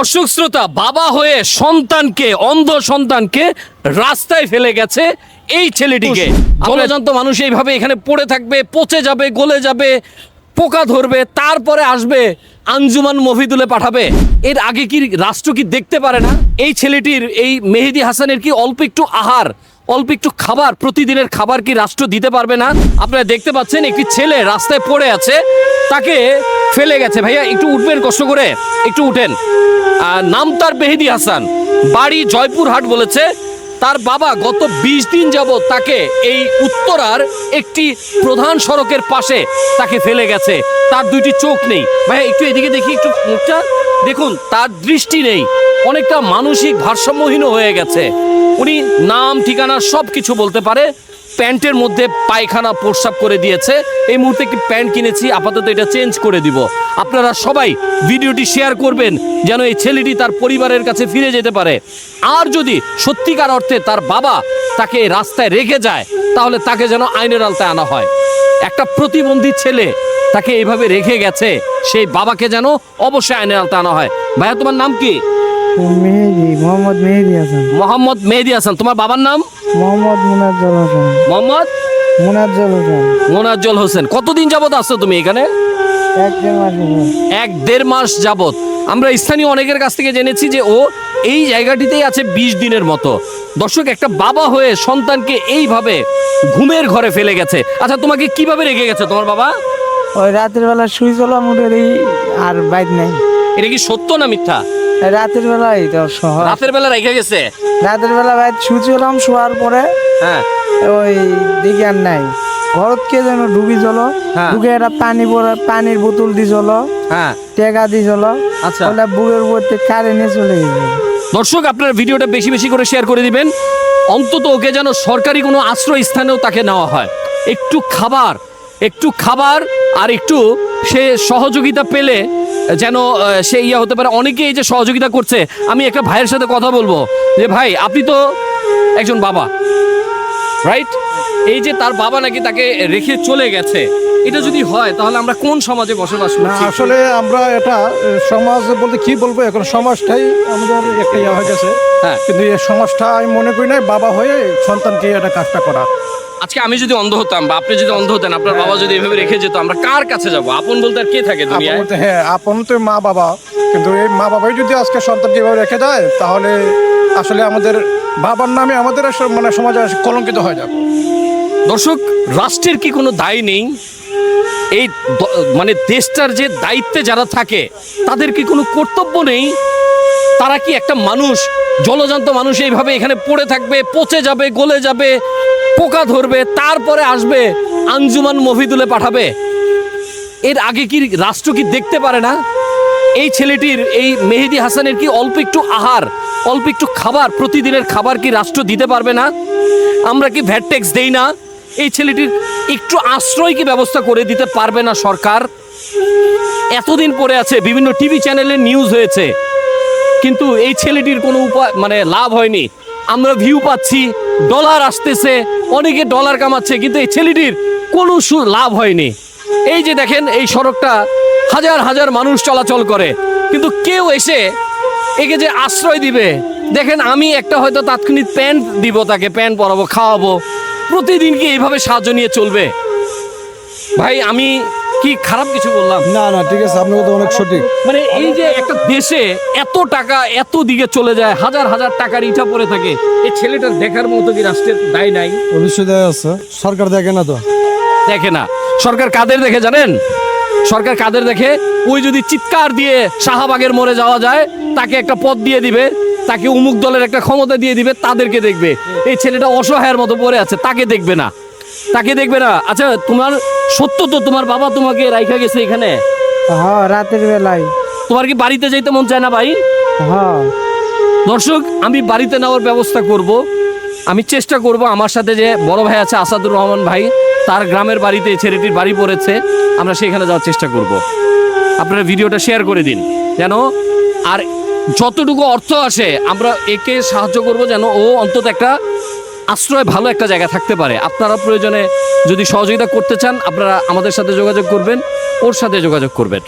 দর্শক শ্রোতা বাবা হয়ে সন্তানকে অন্ধ সন্তানকে রাস্তায় ফেলে গেছে এই ছেলেটিকে। জলজান্ত মানুষ এইভাবে এখানে পড়ে থাকবে পচে যাবে গলে যাবে পোকা ধরবে তারপরে আসবে আঞ্জুমান মফিদুলে পাঠাবে। এর আগে কি রাষ্ট্র কি দেখতে পারে না? এই ছেলেটির এই মেহেদি হাসানের কি অল্প একটু আহার অল্প একটু খাবার প্রতিদিনের খাবার কি রাষ্ট্র দিতে পারবে না? আপনারা দেখতে পাচ্ছেন একটি ছেলে রাস্তায় পড়ে আছে তাকে ফেলে গেছে। ভাইয়া, একটু উঠবেন কষ্ট করে। একটু উঠেন। নাম তার মেহেদি হাসান। বাড়ি জয়পুরহাট বলেছে, তার বাবা গত বিশ দিন যাবৎ তাকে এই উত্তরার একটি প্রধান সড়কের পাশে তাকে ফেলে গেছে। তার দুইটি চোখ নেই। ভাইয়া, একটু এদিকে দেখি, একটু মুখটা। দেখুন, তার দৃষ্টি নেই। অনেকটা মানসিক ভারসাম্যহীন হয়ে গেছে। উনি নাম, ঠিকানা সব কিছু বলতে পারে। প্যান্টের মধ্যে পায়খানা প্রস্রাব করে দিয়েছে। এই মুহূর্তে একটি প্যান্ট কিনেছি, আপাতত এটা চেঞ্জ করে দিব। আপনারা সবাই ভিডিওটি শেয়ার করবেন, যেন এই ছেলেটি তার পরিবারের কাছে ফিরে যেতে পারে। আর যদি সত্যিকার অর্থে তার বাবা তাকে রাস্তায় রেখে যায়, তাহলে তাকে যেন আইনের আলতায় আনা হয়। একটা প্রতিবন্ধী ছেলে তাকে এইভাবে রেখে গেছে, সেই বাবাকে যেন অবশ্যই আইনের আলতায় আনা হয়। ভাইয়া, তোমার নাম কি? মেহেদি মোহাম্মদ মেহেদি হাসান। মোহাম্মদ মেহেদি হাসান। তোমার বাবার নাম? মোহাম্মদ মুনাজ্জল হোসেন। মোহাম্মদ? মুনাজ্জল হোসেন। মোনাজ্জল হোসেন। কতদিন যাবত আসছো তুমি এখানে? এক দেড় মাস যাবত। আমরা স্থানীয় অনেকের কাছ থেকে জেনেছি যে ও এই জায়গাটিতেই আছে বিশ দিনের মতো। দর্শক একটা বাবা হয়ে সন্তানকে এইভাবে ঘুমের ঘরে ফেলে গেছে। আচ্ছা তোমাকে কীভাবে রেখে গেছে তোমার বাবা? ওই রাতের বেলা শুই চলাম উঠে আর বাইক নাই। এটা কি সত্য না মিথ্যা? রাতের বেলায় তো শহর। রাতের বেলা রেখে গেছে? রাতের বেলা বাইক শুই চলাম শোয়ার পরে। হ্যাঁ। ওই দেখি আর নাই। ঘরত কে যেন ডুবি জল হ্যাঁ। ঢুকে একটা পানি পরে পানির বোতল দি জল হ্যাঁ। টেকা দি জল আচ্ছা। ওটা বুকের উপর থেকে কারে নিয়ে চলে গেছে। দর্শক আপনার ভিডিওটা বেশি বেশি করে শেয়ার করে দিবেন। অন্তত ওকে যেন সরকারি কোনো আশ্রয় স্থানেও তাকে নেওয়া হয়। একটু খাবার একটু খাবার আর একটু সে সহযোগিতা পেলে যেন সে ইয়া হতে পারে। অনেকে এই যে সহযোগিতা করছে আমি একটা ভাইয়ের সাথে কথা বলব। যে ভাই আপনি তো একজন বাবা রাইট এই যে তার বাবা নাকি তাকে রেখে চলে গেছে এটা যদি হয় তাহলে আমরা কোন সমাজে বসবাস না করছি? আসলে আমরা এটা সমাজ বলতে কি বলব এখন সমাজটাই আমাদের একটা ইয়ে হয়ে গেছে। হ্যাঁ। কিন্তু এই সমাজটা আমি মনে করি না বাবা হয়ে সন্তানকে এটা কাজটা করা। আজকে আমি যদি অন্ধ হতাম বা আপনি যদি অন্ধ হতেন আপনার বাবা যদি এভাবে রেখে যেত আমরা কার কাছে যাব? আপন বলতে আর কে থাকে আপন দুনিয়ায়? বলতে হ্যাঁ আপন তো মা বাবা। কিন্তু এই মা বাবাই যদি আজকে সন্তান এভাবে রেখে দেয় তাহলে আসলে আমাদের বাবার নামে আমাদের আসলে মানে সমাজে কলঙ্কিত হয়ে যাবে। দর্শক রাষ্ট্রের কি কোনো দায় নেই? এই দ- মানে দেশটার যে দায়িত্বে যারা থাকে তাদের কি কোনো কর্তব্য নেই? তারা কি একটা মানুষ জলজান্ত মানুষ এইভাবে এখানে পড়ে থাকবে পচে যাবে গলে যাবে পোকা ধরবে, তারপরে আসবে, আঞ্জুমান মফিদুলে পাঠাবে। এর আগে কি রাষ্ট্র কি দেখতে পারে না? এই ছেলেটির, এই মেহেদি হাসানের কি অল্প একটু আহার, অল্প একটু খাবার, প্রতিদিনের খাবার কি রাষ্ট্র দিতে পারবে না? আমরা কি ভ্যাট ট্যাক্স দেই না? এই ছেলেটির একটু আশ্রয় কি ব্যবস্থা করে দিতে পারবে না সরকার? এতদিন পরে আছে, বিভিন্ন টিভি চ্যানেলে নিউজ হয়েছে। কিন্তু এই ছেলেটির কোনো উপায় মানে লাভ হয়নি। আমরা ভিউ পাচ্ছি ডলার আসতেছে, অনেকে ডলার কামাচ্ছে, কিন্তু এই ছেলেটির কোনো লাভ হয়নি। এই যে দেখেন, এই সড়কটা হাজার হাজার মানুষ চলাচল করে, কিন্তু কেউ এসে একে যে আশ্রয় দিবে, দেখেন আমি একটা হয়তো তাৎক্ষণিক প্যান্ট দিব তাকে, প্যান্ট পরাবো, খাওয়াবো, প্রতিদিন কি এইভাবে সাহায্য নিয়ে চলবে? ভাই, আমি কি খারাপ কিছু বললাম? না না ঠিক আছে আপনার কথা অনেক সঠিক। মানে এই যে একটা দেশে এত টাকা এত দিকে চলে যায় হাজার হাজার টাকার ইটা পড়ে থাকে এই ছেলেটার দেখার মতো কি রাষ্ট্রের দায় নাই? অবশ্যই দেয় আছে সরকার দেখে না তো। দেখে না। সরকার কাদের দেখে জানেন? সরকার কাদের দেখে? ওই যদি চিৎকার দিয়ে শাহবাগের মোড়ে যাওয়া যায় তাকে একটা পদ দিয়ে দিবে তাকে উমুক দলের একটা ক্ষমতা দিয়ে দিবে তাদেরকে দেখবে। এই ছেলেটা অসহায়ের মতো পড়ে আছে তাকে দেখবে না। তাকে দেখবে না। আচ্ছা তোমার সত্য তো তোমার বাবা তোমাকে রাইখা গেছে এখানে? হ্যাঁ রাতের বেলায়। তোমার কি বাড়িতে যাইতে মন চায় না ভাই? হ্যাঁ। দর্শক আমি বাড়িতে নেওয়ার ব্যবস্থা করব। আমি চেষ্টা করব আমার সাথে যে বড় ভাই আছে আসাদুর রহমান ভাই তার গ্রামের বাড়িতে ছেলেটির বাড়ি পড়েছে আমরা সেখানে যাওয়ার চেষ্টা করব। আপনারা ভিডিওটা শেয়ার করে দিন। যেন আর যতটুকু অর্থ আসে আমরা একে সাহায্য করব যেন ও অন্তত একটা আশ্রয় ভালো একটা জায়গা থাকতে পারে। আপনারা প্রয়োজনে যদি সহযোগিতা করতে চান, আপনারা আমাদের সাথে যোগাযোগ করবেন, ওর সাথে যোগাযোগ করবেন।